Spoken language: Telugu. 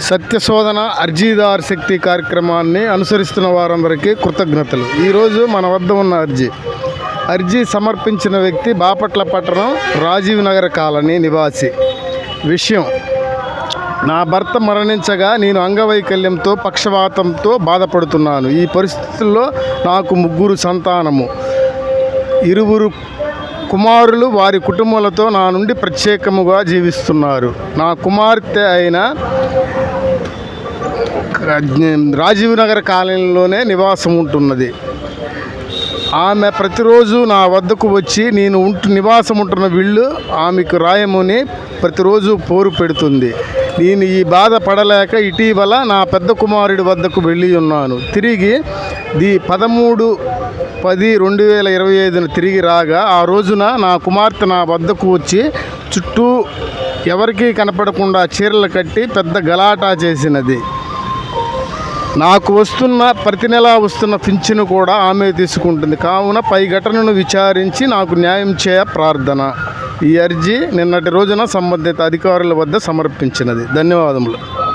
సత్యశోధన అర్జీదార్ శక్తి కార్యక్రమాన్ని అనుసరిస్తున్న వారందరికీ కృతజ్ఞతలు. ఈరోజు మన వద్ద ఉన్న అర్జీ. అర్జీ సమర్పించిన వ్యక్తి బాపట్ల పట్టణం రాజీవ్ నగర్ కాలనీ నివాసి. విషయం. నా భర్త మరణించగా నేను అంగవైకల్యంతో పక్షవాతంతో బాధపడుతున్నాను. ఈ పరిస్థితుల్లో నాకు ముగ్గురు సంతానము. ఇరువురు కుమారులు వారి కుటుంబాలతో నా నుండి ప్రత్యేకముగా జీవిస్తున్నారు. నా కుమార్తె అయిన రాజీవ్ నగర్ కాలనీలోనే నివాసం ఉంటున్నది. ఆమె ప్రతిరోజు నా వద్దకు వచ్చి నేను ఉంటు నివాసం ఉంటున్న వీళ్ళు ఆమెకు రాయముని ప్రతిరోజు పోరు పెడుతుంది. నేను ఈ బాధ పడలేక ఇటీవల నా పెద్ద కుమారుడి వద్దకు వెళ్ళి ఉన్నాను. తిరిగి ది పదమూడు పది రెండు వేల ఇరవై ఐదున తిరిగి రాగా ఆ రోజున నా కుమార్తె నా వద్దకు వచ్చి చుట్టూ ఎవరికీ కనపడకుండా చీరలు కట్టి పెద్ద గలాటా చేసినది. నాకు వస్తున్న ప్రతి నెలా వస్తున్న పింఛను కూడా ఆమె తీసుకుంటుంది. కావున పై ఘటనను విచారించి నాకు న్యాయం చేయ ప్రార్థన. ఈ అర్జీ నిన్నటి రోజున సంబంధిత అధికారుల వద్ద సమర్పించినది. ధన్యవాదములు.